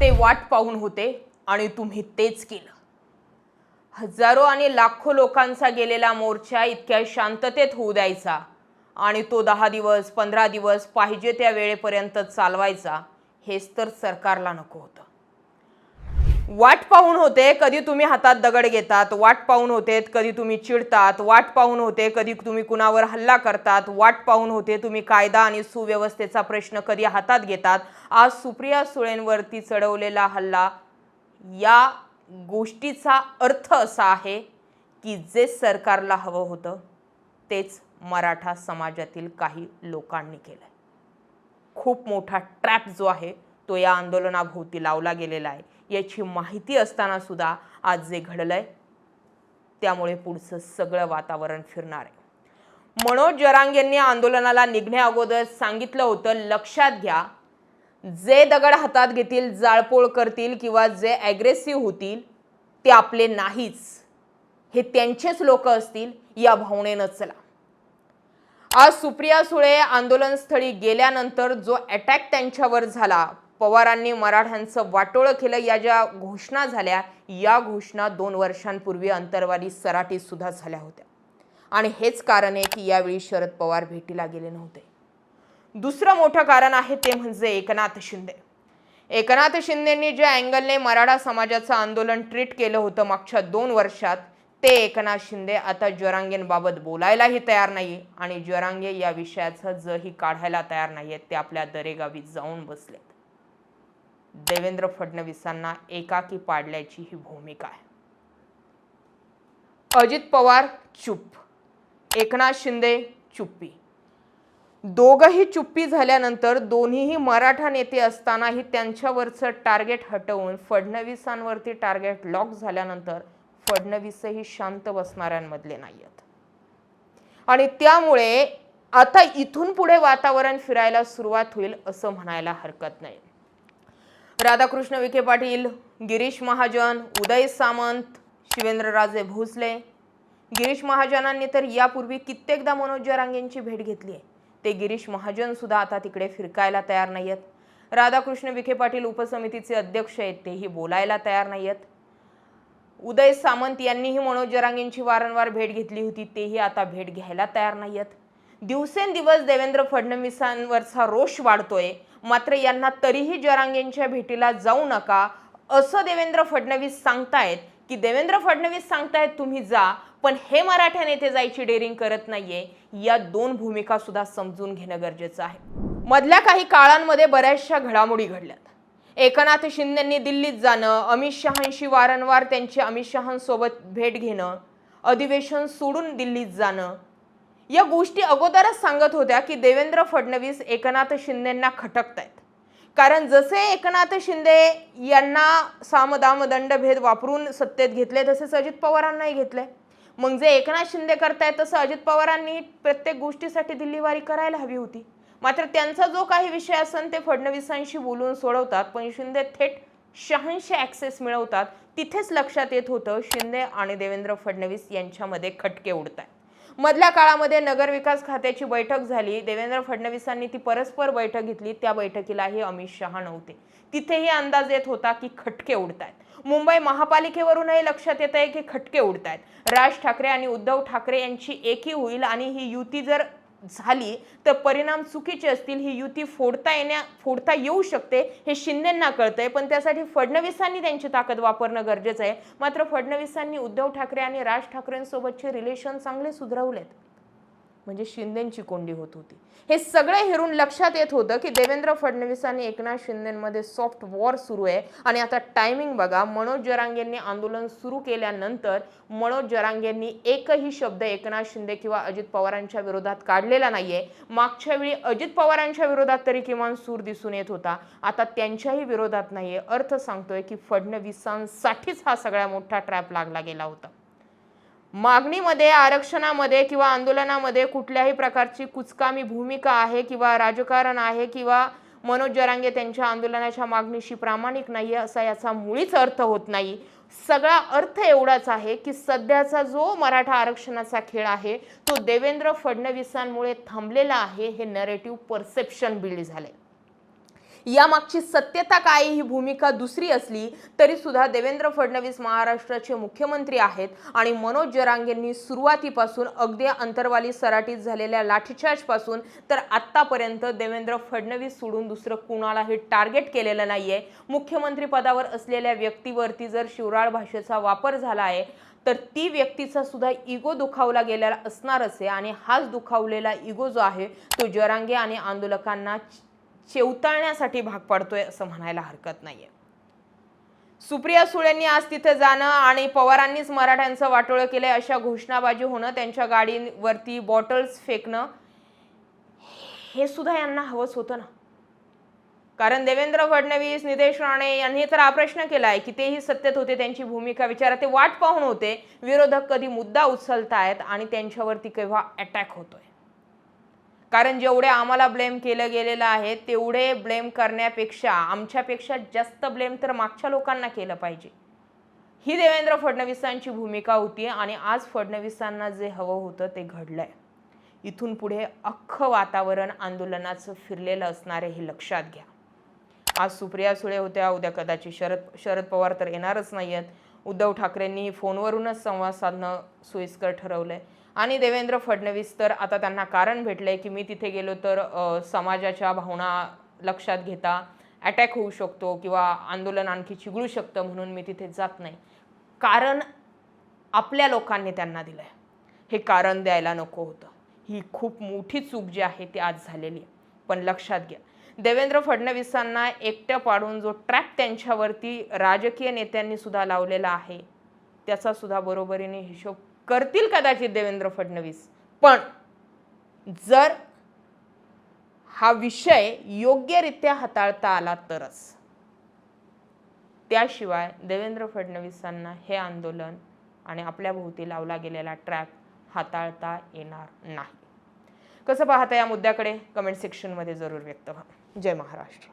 ते वाट पाहून होते आणि तुम्ही तेच केलं. हजारो आणि लाखो लोकांचा गेलेला मोर्चा इतक्या शांततेत होऊ द्यायचा आणि तो दहा दिवस पंधरा दिवस पाहिजे त्या वेळेपर्यंत चालवायचा हेच तर सरकारला नको होतं. वाट पाहून होते कधी तुम्ही हातात दगड घेतात वाट पाहून होते कधी तुम्ही चिडतात वाट पाहून होते कधी तुम्ही कुणावर हल्ला करतात वाट पाहून होते तुम्ही कायदा आणि सुव्यवस्थेचा प्रश्न कधी हातात घेतात. आज सुप्रिया सुळेंवरती चढवलेला हल्ला या गोष्टीचा अर्थ असा आहे की जे सरकारला हवं होतं तेच मराठा समाजातील काही लोकांनी केलं खूप मोठा ट्रॅप जो आहे तो या आंदोलनाभोवती लावला गेलेला आहे. याची माहिती असताना सुद्धा आज जे घडलं आहे त्यामुळे पुढचं सगळं वातावरण फिरणार आहे. मनोज जरांग यांनी आंदोलनाला निघण्या अगोदर सांगितलं होतं लक्षात घ्या जे दगड हातात घेतील जाळपोळ करतील किंवा जे ॲग्रेसिव्ह होतील ते आपले नाहीच. हे त्यांचेच लोक असतील या भावनेनं चला. आज सुप्रिया सुळे आंदोलनस्थळी गेल्यानंतर जो अटॅक त्यांच्यावर झाला पवारांनी मराठ्यांचं वाटोळं केलं. या ज्या घोषणा झाल्या या घोषणा दोन वर्षांपूर्वी अंतरवाली सराटीत सुद्धा झाल्या होत्या. आणि हेच कारण आहे की यावेळी शरद पवार भेटीला गेले नव्हते. दुसरं मोठं कारण आहे ते म्हणजे एकनाथ शिंदे. एकनाथ शिंदेंनी ज्या अँगलने मराठा समाजाचं आंदोलन ट्रीट केलं होतं मागच्या दोन वर्षात ते एकनाथ शिंदे आता जरांगेंबाबत बोलायलाही तयार नाही आणि जरांगे या विषयाचं जही काढायला तयार नाही आहेत ते आपल्या दरेगावी जाऊन बसलेत. देवेंद्र फडणवीसांना एकाकी पाडल्याची ही भूमिका आहे. अजित पवार चुप. एकनाथ शिंदे चुप्पी. दोघंही चुप्पी झाल्यानंतर दोन्हीही मराठा नेते असतानाही त्यांच्यावरचं टार्गेट हटवून फडणवीसांवरती टार्गेट लॉक झाल्यानंतर फडणवीसही शांत बसणाऱ्यांमधले नाही आहेत आणि त्यामुळे आता इथून पुढे वातावरण फिरायला सुरुवात होईल असं म्हणायला हरकत नाही. राधाकृष्ण विखे पाटील गिरीश महाजन उदय सामंत शिवेंद्रराजे भोसले. गिरीश महाजनांनी तर यापूर्वी कित्येकदा मनोज जरांगेंची भेट घेतली आहे. ते गिरीश महाजन सुद्धा आता तिकडे फिरकायला तयार नाही आहेत राधाकृष्ण विखे पाटील उपसमितीचे अध्यक्ष आहेत तेही बोलायला तयार नाही आहेत उदय सामंत यांनीही मनोज जरांगेंची वारंवार भेट घेतली होती तेही आता भेट घ्यायला तयार नाही आहेत दिवसेंदिवस देवेंद्र फडणवीसांवरचा रोष वाढतोय. मात्र यांना तरीही जरांगेंच्या भेटीला जाऊ नका असं देवेंद्र फडणवीस सांगतायत की देवेंद्र फडणवीस सांगतायत तुम्ही जा पण हे मराठा नेते जायची डेअरिंग करत नाहीये. या दोन भूमिका सुद्धा समजून घेणं गरजेचं आहे. मधल्या काही काळांमध्ये बऱ्याचशा घडामोडी घडल्यात. एकनाथ शिंदेंनी दिल्लीत जाणं अमित शहांशी वारंवार त्यांची अमित शहांसोबत भेट घेणं अधिवेशन सोडून दिल्लीत जाणं या गोष्टी अगोदरच सांगत होत्या की देवेंद्र फडणवीस एकनाथ शिंदेंना खटकत आहेत कारण जसे एकनाथ शिंदे यांना सामदाम दंडभेद वापरून सत्तेत घेतले तसेच अजित पवारांनाही घेतले. मग जे एकनाथ शिंदे करतायत तसं अजित पवारांनी प्रत्येक गोष्टीसाठी दिल्लीवारी करायला हवी होती. मात्र त्यांचा जो काही विषय असेल ते फडणवीसांशी बोलून सोडवतात. पण शिंदे थेट शहांशी ॲक्सेस मिळवतात. तिथेच लक्षात येत होतं शिंदे आणि देवेंद्र फडणवीस यांच्यामध्ये खटके उडत आहेत मधल्या काळामध्ये नगरविकास खात्याची बैठक झाली. देवेंद्र फडणवीसांनी ती परस्पर बैठक घेतली. त्या बैठकीलाही अमित शहा नव्हते. तिथेही अंदाज येत होता की खटके उडत आहेत मुंबई महापालिकेवरूनही लक्षात येत आहे की खटके उडत आहेत राज ठाकरे आणि उद्धव ठाकरे यांची एकी होईल आणि ही युती जर झाली तर परिणाम चुकीचे असतील ही युती फोडता येण्या फोडता येऊ शकते हे शिंदेंना कळतंय. पण त्यासाठी फडणवीसांनी त्यांची ताकद वापरणं गरजेचं आहे. मात्र फडणवीसांनी उद्धव ठाकरे आणि राज ठाकरेंसोबतचे रिलेशन चांगले सुधारवलेत. म्हणजे शिंदेची कोंडी होत होती. हे सगळे हेरून लक्षात येत होतं की देवेंद्र फडणवीस आणि एकनाथ शिंदेमध्ये सॉफ्ट वॉर सुरू आहे. आणि आता टायमिंग बघा मनोज जरांगेंनी आंदोलन सुरू केल्यानंतर मनोज जरांगेंनी एकही शब्द एकनाथ शिंदे किंवा अजित पवारांच्या विरोधात काढलेला नाहीये. मागच्या वेळी अजित पवारांच्या विरोधात तरी किमान सूर दिसून येत होता. आता त्यांच्याही विरोधात नाहीये. अर्थ सांगतोय की फडणवीसांसाठीच हा सगळ्या मोठा ट्रॅप लागला गेला होता. मागणीमध्ये आरक्षणामध्ये किंवा आंदोलनामध्ये कुठल्याही प्रकारची कुचकामी भूमिका आहे किंवा राजकारण आहे किंवा मनोज जरांगे त्यांच्या आंदोलनाच्या मागणीशी प्रामाणिक नाही आहे असा याचा मुळीच अर्थ होत नाही. सगळा अर्थ एवढाच आहे की सध्याचा जो मराठा आरक्षणाचा खेळ आहे तो देवेंद्र फडणवीसांमुळे थांबलेला आहे हे नरेटिव्ह परसेप्शन बिल्ड झाले यामागची सत्यता काय ही भूमिका दुसरी असली तरी सुद्धा देवेंद्र फडणवीस महाराष्ट्राचे मुख्यमंत्री आहेत. आणि मनोज जरांगेंनी सुरुवातीपासून अगदी अंतरवाली सराटीत झालेल्या लाठीचार्जपासून तर आत्तापर्यंत देवेंद्र फडणवीस सोडून दुसरं कुणालाही टार्गेट केलेलं नाहीये. मुख्यमंत्री पदावर असलेल्या व्यक्तीवरती जर शिवराळ भाषेचा वापर झाला आहे तर ती व्यक्तीचा सुद्धा इगो दुखावला गेलेला असणारच आहे. आणि हाच दुखावलेला इगो जो आहे तो जरांगे आणि आंदोलकांना चेवताळण्यासाठी भाग पाडतोय असं म्हणायला हरकत नाहीये. सुप्रिया सुळेंनी आज तिथे जाणं आणि पवारांनीच मराठ्यांचं वाटोळं केलंय अशा घोषणाबाजी होणं त्यांच्या गाडीवरती बॉटल्स फेकणं हे सुद्धा यांना हवंच होतं ना. कारण देवेंद्र फडणवीस नितेश राणे यांनी तर हा प्रश्न केला आहे की तेही सत्तेत होते त्यांची भूमिका विचारा. ते वाट पाहून होते. विरोधक कधी मुद्दा उचलतायत आणि त्यांच्यावरती केव्हा अटॅक होतोय. कारण जेवढे आम्हाला ब्लेम केलं गेलेलं आहे तेवढे ब्लेम करण्यापेक्षा आमच्यापेक्षा जास्त ब्लेम तर मागच्या लोकांना केलं पाहिजे. ही देवेंद्र फडणवीसांची भूमिका होती आणि आज फडणवीसांना जे हवं होतं ते घडलं आहे इथून पुढे अख्खं वातावरण आंदोलनाचं फिरलेलं असणार आहे हे लक्षात घ्या. आज सुप्रिया सुळे होत्या उद्या कदाचित शरद शरद पवार तर येणारच नाही आहेत उद्धव ठाकरेंनी फोनवरूनच संवाद साधणं सोयीस्कर ठरवलं आहे आणि देवेंद्र फडणवीस तर आता त्यांना कारण भेटलं आहे की मी तिथे गेलो तर समाजाच्या भावना लक्षात घेता अटॅक होऊ शकतो किंवा आंदोलन आणखी चिघळू शकतं म्हणून मी तिथे जात नाही. कारण आपल्या लोकांनी त्यांना दिलं आहे हे कारण द्यायला नको होतं. ही खूप मोठी चूक जी आहे ती आज झालेली आहे. पण लक्षात घ्या देवेंद्र फडणवीसांना एकटं पाडून जो ट्रॅप त्यांच्यावरती राजकीय नेत्यांनी सुद्धा लावलेला आहे त्याचा सुद्धा बरोबरीने हिशोब करतील कदाचित देवेंद्र फडणवीस. पण जर हा विषय योग्यरित्या हाताळता आला तरच. त्याशिवाय देवेंद्र फडणवीसांना हे आंदोलन आणि आपल्या भोवती लावला गेलेला ट्रॅप हाताळता येणार नाही. कसं पाहता या मुद्द्याकडे? कमेंट सेक्शनमध्ये जरूर व्यक्त व्हा. जय महाराष्ट्र.